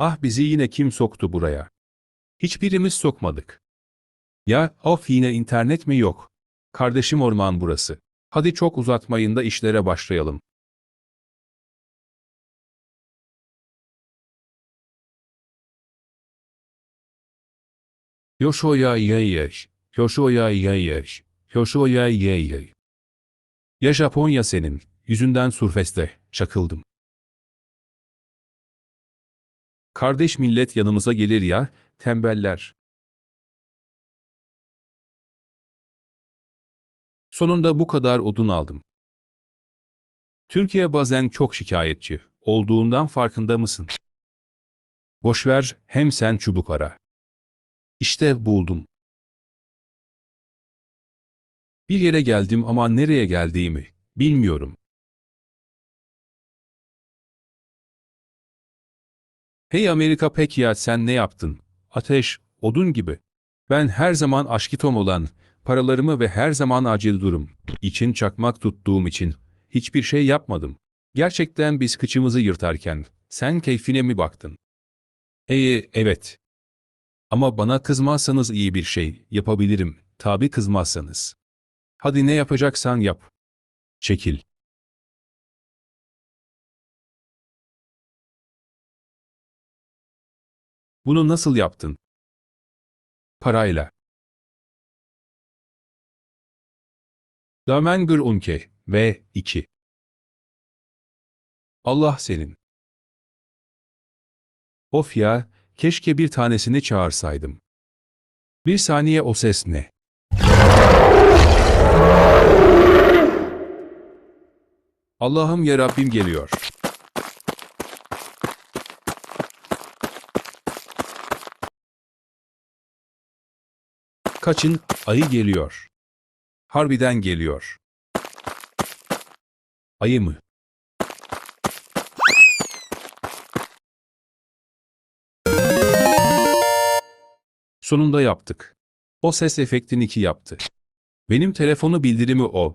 Ah bizi yine kim soktu buraya? Hiçbirimiz sokmadık. Ya of yine internet mi yok? Kardeşim orman burası. Hadi çok uzatmayın da işlere başlayalım. Yoshoya yeyeş, Yoshoya yeyeş, Yoshoya yeyeş. Ya Japonya senin, yüzünden surfeste, çakıldım. Kardeş millet yanımıza gelir ya, tembeller. Sonunda bu kadar odun aldım. Türkiye bazen çok şikayetçi olduğundan farkında mısın? Boşver, hem sen çubuk ara. İşte buldum. Bir yere geldim ama nereye geldiğimi bilmiyorum. Hey Amerika peki ya sen ne yaptın? Ateş, odun gibi. Ben her zaman aşkitom olan, paralarımı ve her zaman acil durum için çakmak tuttuğum için hiçbir şey yapmadım. Gerçekten biz kıçımızı yırtarken sen keyfine mi baktın? Ee, evet. Ama bana kızmazsanız iyi bir şey yapabilirim. Tabi kızmazsanız. Hadi ne yapacaksan yap. Çekil. Bunu nasıl yaptın? Parayla. Damengur unke ve 2. Allah senin. Of ya, keşke bir tanesini çağırsaydım. Bir saniye o ses ne? Allah'ım ya Rabbim geliyor. Kaçın, ayı geliyor. Harbiden geliyor. Ayı mı? Sonunda yaptık. O ses efektini ki yaptı. Benim telefonu bildirimi o.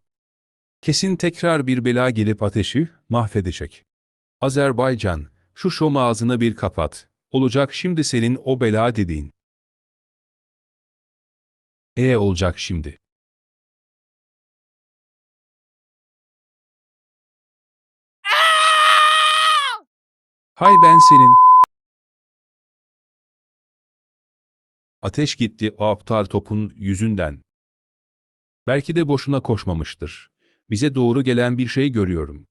Kesin tekrar bir bela gelip ateşi mahvedecek. Azerbaycan, şu şom ağzını bir kapat. Olacak şimdi senin o bela dediğin. E olacak şimdi. Hay ben senin. Ateş gitti o aptal topun yüzünden. Belki de boşuna koşmamıştır. Bize doğru gelen bir şey görüyorum.